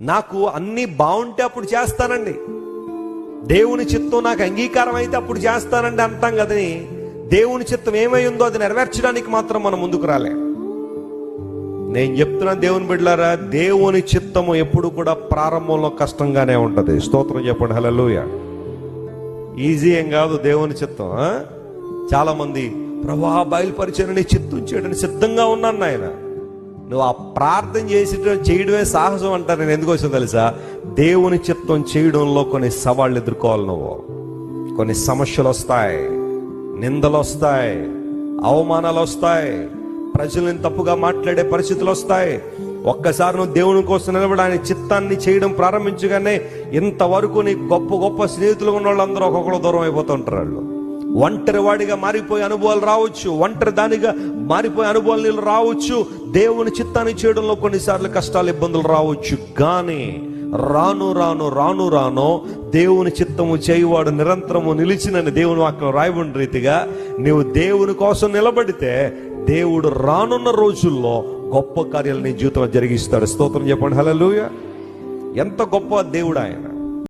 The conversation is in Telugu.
నాకు అన్నీ బాగుంటే అప్పుడు చేస్తానండి. దేవుని చిత్తం నాకు అంగీకారం అయితే అప్పుడు చేస్తానండి అంటాం కదని దేవుని చిత్తం ఏమై ఉందో అది నెరవేర్చడానికి మాత్రం మనం ముందుకు రాలే. నేను చెప్తున్నా దేవుని బిడ్డలారా దేవుని చిత్తము ఎప్పుడు కూడా ప్రారంభంలో కష్టంగానే ఉంటుంది. స్తోత్రం చెప్పండి హల్లెలూయా. ఈజీ ఏం కాదు దేవుని చిత్తం చాలా మంది ప్రభా బయలుపరిచారని చిత్తం చేయడానికి సిద్ధంగా ఉన్నాను నాయన. నువ్వు ఆ ప్రార్థన చేసి చేయడమే సాహసం అంటారు. నేను ఎందుకు వచ్చిందో తెలుసా? దేవుని చిత్తం చేయడంలో కొన్ని సవాళ్ళు ఎదుర్కోవాలి నువ్వు. కొన్ని సమస్యలు వస్తాయి. నిందలు వస్తాయి. అవమానాలు వస్తాయి. ప్రజలను తప్పుగా మాట్లాడే పరిస్థితులు వస్తాయి. ఒక్కసారి నువ్వు దేవుని కోసం నిలబడి ఆయన చిత్తాన్ని చేయడం ప్రారంభించగానే ఇంతవరకు నీ గొప్ప గొప్ప స్నేహితులు ఉన్న వాళ్ళందరూ ఒక్కొక్కరు దూరం అయిపోతుంటారు వాళ్ళు. ఒంటరివాడిగా మారిపోయే అనుభవాలు రావచ్చు. ఒంటరి దానిగా మారిపోయే అనుభవాలు నీళ్ళు రావచ్చు. దేవుని చిత్తాన్ని చేయడంలో కొన్నిసార్లు కష్టాలు ఇబ్బందులు రావచ్చు. కానీ రాను రాను రాను రాను దేవుని చిత్తము చేయువాడు నిరంతరము నిలిచినని దేవుని వాక్యం రాయబడిన రీతిగా నీవు దేవుని కోసం నిలబడితే దేవుడు రానున్న రోజుల్లో గొప్ప కార్యాలు నీ జీవితంలో జరిగిస్తాడు. స్తోత్రం చెప్పండి. హలో ఎంత గొప్ప దేవుడు ఆయన.